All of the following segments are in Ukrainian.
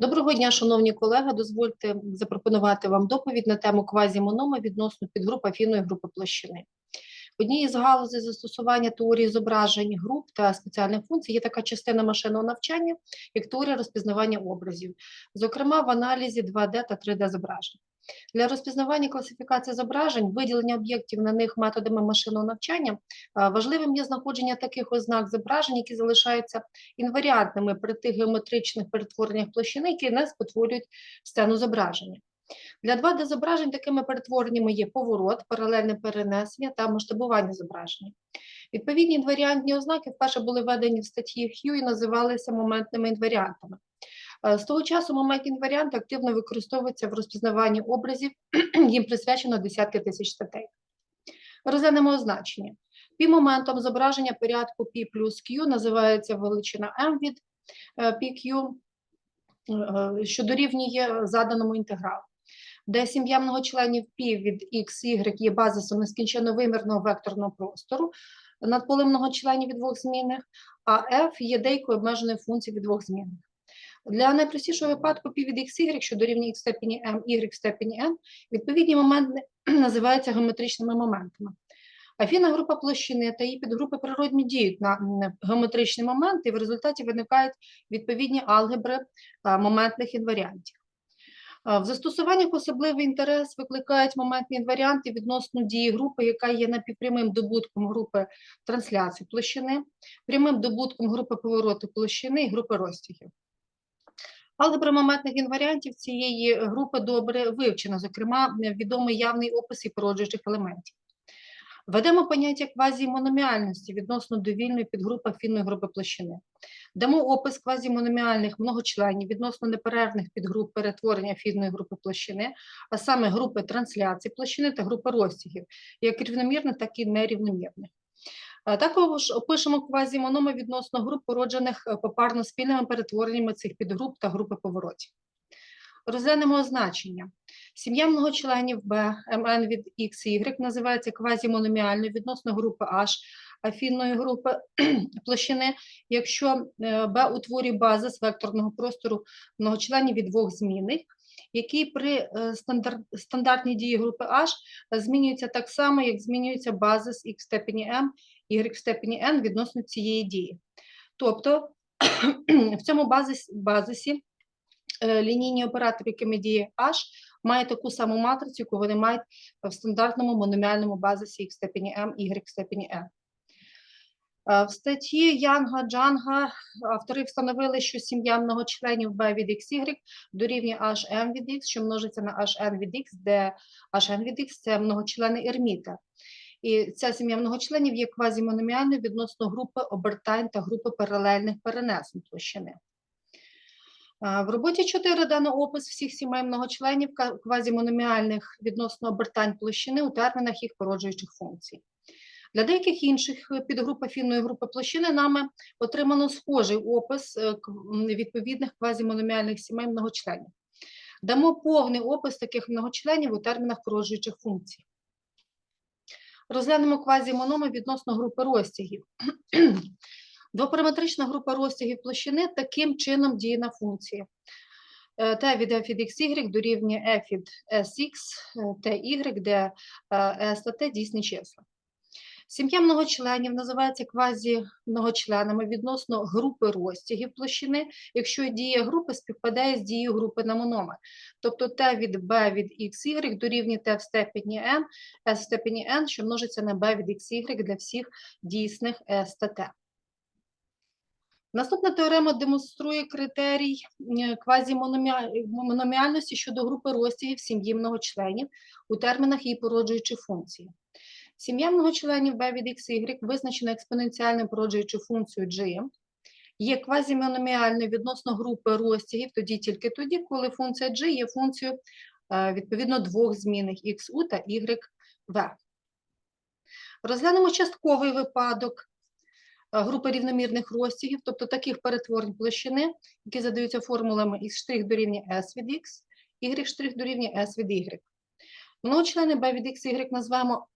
Доброго дня, шановні колеги. Дозвольте запропонувати вам доповідь на тему квазімонома відносно підгруп афінної групи площини. Однією з галузей застосування теорії зображень груп та спеціальних функцій є така частина машинного навчання, як теорія розпізнавання образів, зокрема в аналізі 2D та 3D зображень. Для розпізнавання класифікації зображень, виділення об'єктів на них методами машинного навчання важливим є знаходження таких ознак зображень, які залишаються інваріантними при тих геометричних перетвореннях площини, які не спотворюють сцену зображення. Для 2D зображень такими перетвореннями є поворот, паралельне перенесення та масштабування зображення. Відповідні інваріантні ознаки вперше були введені в статті Хью і називалися моментними інваріантами. Е, З того часу моментні інваріанти активно використовуються в розпізнаванні образів, їм присвячено десятки тисяч статей. Розглянемо означення. Пі-моментом зображення порядку π плюс Q називається величина m від е, PQ, е, що дорівнює заданому інтегралу. Де сім'я многочленів π від x, y є базисом нескінченно вимірного векторного простору над полем многочленів від двох змінних, а f є деякою обмеженою функцією від двох змінних. Для найпростішого випадку π від xy, що дорівнює x в степені m, y в степені n, відповідні моменти називаються геометричними моментами. Афінна група площини та її підгрупи природні діють на геометричні моменти, і в результаті виникають відповідні алгебри моментних інваріантів. В застосуваннях особливий інтерес викликають моментні інваріанти відносно дії групи, яка є напівпрямим добутком групи трансляції площини, прямим добутком групи повороту площини і групи розтягів. Алгебра моментних інваріантів цієї групи добре вивчена, зокрема, відомий явний опис і породжуючих елементів. Введемо поняття квазімономіальності відносно довільної підгрупи фінної групи площини. Дамо опис квазімономіальних многочленів відносно неперервних підгруп перетворення фінної групи площини, а саме групи трансляції площини та групи розтягів, як рівномірних, так і нерівномірних. Також опишемо квазімономи відносно груп, породжених е, попарно спільними перетвореннями цих підгруп та групи поворотів. Розглянемо означення. Сім'я многочленів B, Mn від X і Y називається квазімономіальною відносно групи H, афінної групи площини, якщо е, B утворює базис векторного простору многочленів від двох змінних, який при е, стандар- стандартній дії групи H змінюється так само, як змінюється базис x степені m, y в степені n відносно цієї дії. Тобто в цьому базис, базисі е, лінійні оператори, якими діє H, має таку саму матрицю, яку вони мають в стандартному мономіальному базисі x в степені m, y в степені n. В статті Янга Джанга автори встановили, що сім'я многочленів B від XY дорівнює HM від X, що множиться на HN від X, де HN від X – це многочлени ерміта. І ця сім'я многочленів є квазімономіальною відносно групи обертань та групи паралельних перенесень площини. В роботі 4 дано опис всіх сімей многочленів квазімономіальних відносно обертань площини у термінах їх породжуючих функцій. Для деяких інших е, підгруп афінної групи площини нами отримано схожий опис е, відповідних квазімономіальних сімей многочленів. Дамо повний опис таких многочленів у термінах породжуючих функцій. Розглянемо квазімономи відносно групи розтягів. Двопараметрична група розтягів площини таким чином діє на функції. Е, Т від f від xy дорівнює f від sx, ty, де s та t дійсні числа. Сім'я многочленів називається квазімногочленами відносно групи розтягів площини, якщо дія групи співпадає з дією групи на мономер. Тобто t від b від xy дорівнює t в степені n, s в степені n, що множиться на b від xy для всіх дійсних s та t. Наступна теорема демонструє критерій е, квазімономіальності щодо групи розтягів сім'ї многочленів у термінах її породжуючої функції. Сім'я многочленів b від xy визначена експоненціальною породжуючою функцією g, є квазімономіальною відносно групи розтягів тоді тільки тоді, коли функція g є функцією е, відповідно двох змінних xu та yv. Розглянемо частковий випадок е, групи рівномірних розтягів, тобто таких перетворень площини, які задаються формулами x' дорівнює s від x, y' дорівнює s від y. Многочлени b від x, y назвемо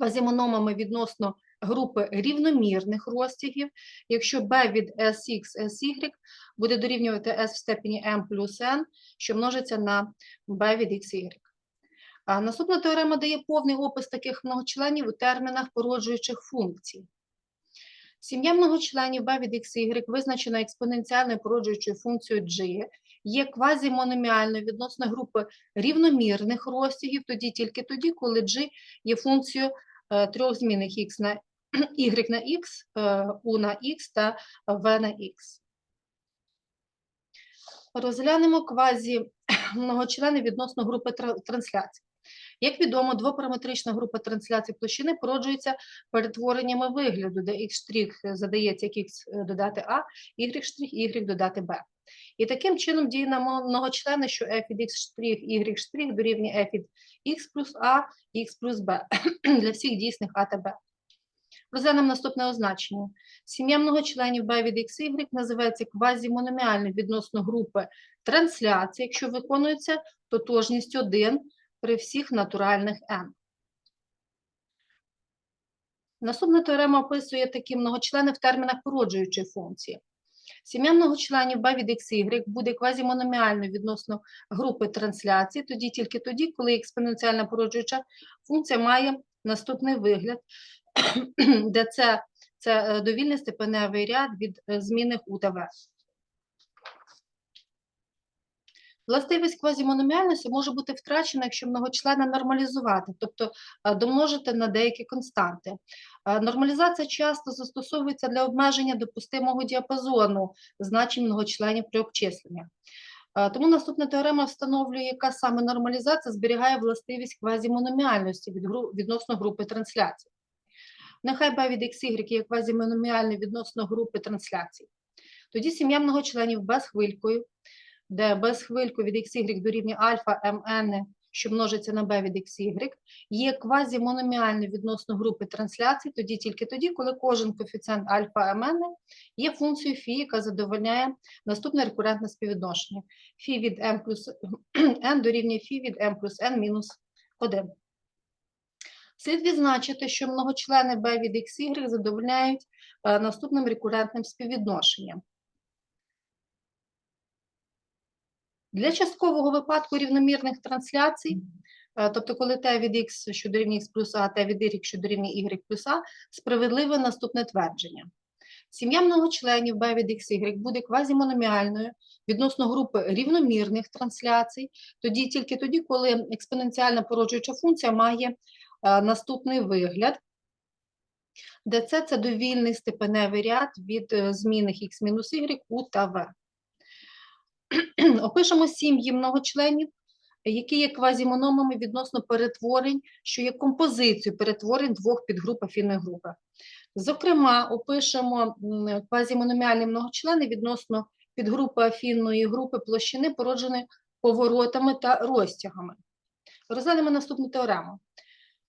квазімономами відносно групи рівномірних розтягів, якщо b від Sx, Sy буде дорівнювати s в степені m плюс n, що множиться на b від xy. А наступна теорема дає повний опис таких многочленів у термінах породжуючих функцій. Сім'я многочленів b від xy визначена експоненціальною породжуючою функцією g, є квазімономіальною відносно групи рівномірних розтягів, тоді тільки тоді, коли g є функцією трьох змінних x на y на x, е, u на x та v на x. Розглянемо квазі многочлени відносно групи трансляцій. Як відомо, двопараметрична група трансляцій площини породжується перетвореннями вигляду, де x' задається як x додати a, y' y додати b. І таким чином діє на многочлени, що f від x', y' дорівнює f від x плюс a, x плюс b для всіх дійсних a та b. Розглянемо наступне означення. Сім'я многочленів b від x, y називається квазімономіальною відносно групи трансляції, якщо виконується тотожність 1 при всіх натуральних n. Наступна теорема описує такі многочлени в термінах породжуючої функції. Сім'я многочленів b від xy буде квазімономіальною відносно групи трансляції, тоді тільки тоді, коли експоненціальна породжуюча функція має наступний вигляд, де це, це е, довільний степеневий ряд від е, змінних у та в. Властивість квазімономіальності може бути втрачена, якщо многочлена нормалізувати, тобто е, домножити на деякі константи. Е, Нормалізація часто застосовується для обмеження допустимого діапазону значень многочленів при обчисленні. Е, Тому наступна теорема встановлює, яка саме нормалізація зберігає властивість квазімономіальності відносно групи трансляцій. Нехай b від xy є квазімономіальною відносно групи трансляцій. Тоді сім'я многочленів безхвилькою, де безхвильку від xy дорівнює альфа mn, що множиться на b від xy, є квазімономіальною відносно групи трансляцій, тоді тільки тоді, коли кожен коефіцієнт альфа mn є функцією фі, яка задовольняє наступне рекурентне співвідношення. Фі від m плюс n дорівнює фі від m плюс n мінус 1. Слід відзначити, що многочлени b від xy задовольняють е, наступним рекурентним співвідношенням. Для часткового випадку рівномірних трансляцій, е, тобто коли t від x, що дорівнює x плюс a, t від y, що дорівнює y плюс a, справедливе наступне твердження. Сім'я многочленів b від xy буде квазімономіальною відносно групи рівномірних трансляцій, тоді тільки тоді, коли експоненціальна породжуюча функція має е, наступний вигляд, де це, це довільний степеневий ряд від е, змінних x мінус y, u та v. Опишемо сім'ї многочленів, які є квазімономами відносно перетворень, що є композицією перетворень двох підгруп афінної групи. Зокрема, опишемо квазімономіальні многочлени відносно підгрупи афінної групи площини, породженої поворотами та розтягами. Розглянемо наступну теорему.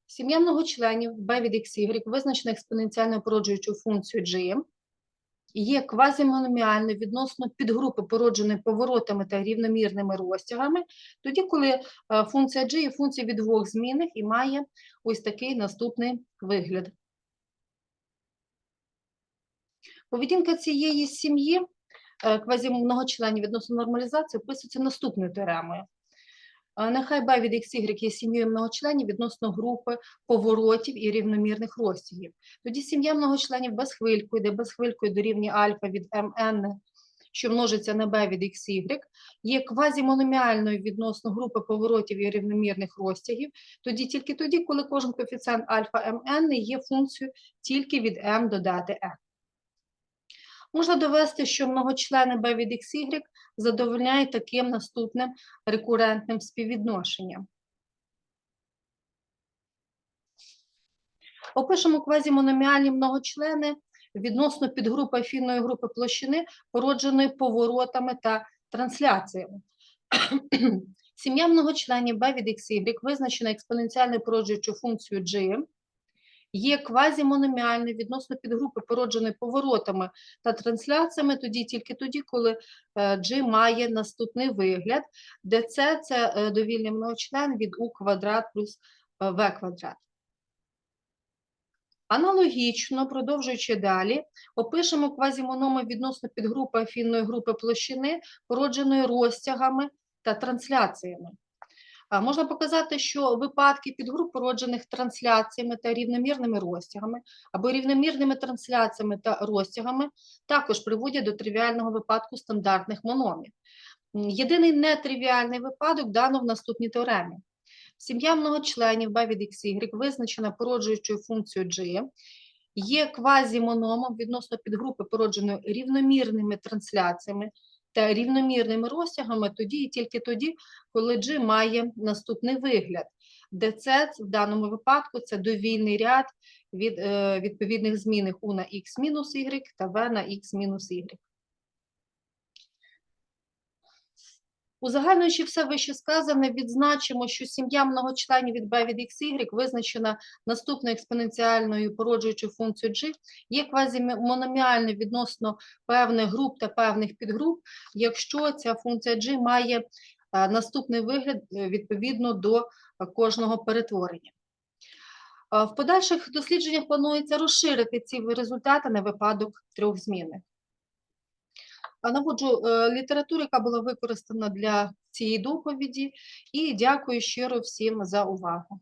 Сім'я многочленів b від xy визначена експоненціальною породжуючою функцією g, є квазімономіальною відносно підгрупи, породженої поворотами та рівномірними розтягами, тоді, коли е, функція g є функцією від двох змінних і має ось такий наступний вигляд. Поведінка цієї сім'ї е, квазімногочленів відносно нормалізації описується наступною теоремою. Нехай b від xy є сім'єю многочленів відносно групи поворотів і рівномірних розтягів. Тоді сім'я многочленів безхвилькою, де безхвилькою дорівнює альфа від mn, що множиться на b від xy, є квазімономіальною відносно групи поворотів і рівномірних розтягів, тоді тільки тоді, коли кожен коефіцієнт альфа mn є функцією тільки від m додати n. Можна довести, що многочлени b від xy задовольняють таким наступним рекурентним співвідношенням. Опишемо квазімономіальні многочлени відносно підгрупи афінної групи площини, породженої поворотами та трансляціями. Сім'я многочленів b від xy визначена експоненціальною породжуючою функцією g, є квазімономіальною відносно підгрупи, породженої поворотами та трансляціями, тоді тільки тоді, коли е, G має наступний вигляд, де це, це е, довільний многочлен від u квадрат плюс е, v квадрат. Аналогічно, продовжуючи далі, опишемо квазімономи відносно підгрупи афінної групи площини, породженої розтягами та трансляціями. Можна показати, що випадки підгруп, породжених трансляціями та рівномірними розтягами або рівномірними трансляціями та розтягами також приводять до тривіального випадку стандартних мономів. Єдиний нетривіальний випадок дано в наступній теоремі. Сім'я многочленів b від xy визначена породжуючою функцією g, є квазімономом відносно підгрупи, породженої рівномірними трансляціями та рівномірними розтягами тоді і тільки тоді, коли G має наступний вигляд, де це в даному випадку це довільний ряд від е, відповідних змінних U на x мінус y та v на x мінус y. Узагальнюючи все вище сказане, відзначимо, що сім'я многочленів від b від xy визначена наступною експоненціальною породжуючою функцією g, є квазімономіальною відносно певних груп та певних підгруп, якщо ця функція g має е, наступний вигляд е, відповідно до кожного перетворення. Е, В подальших дослідженнях планується розширити ці результати на випадок трьох змінних. А Наводжу е, літературу, яка була використана для цієї доповіді, і дякую щиро всім за увагу.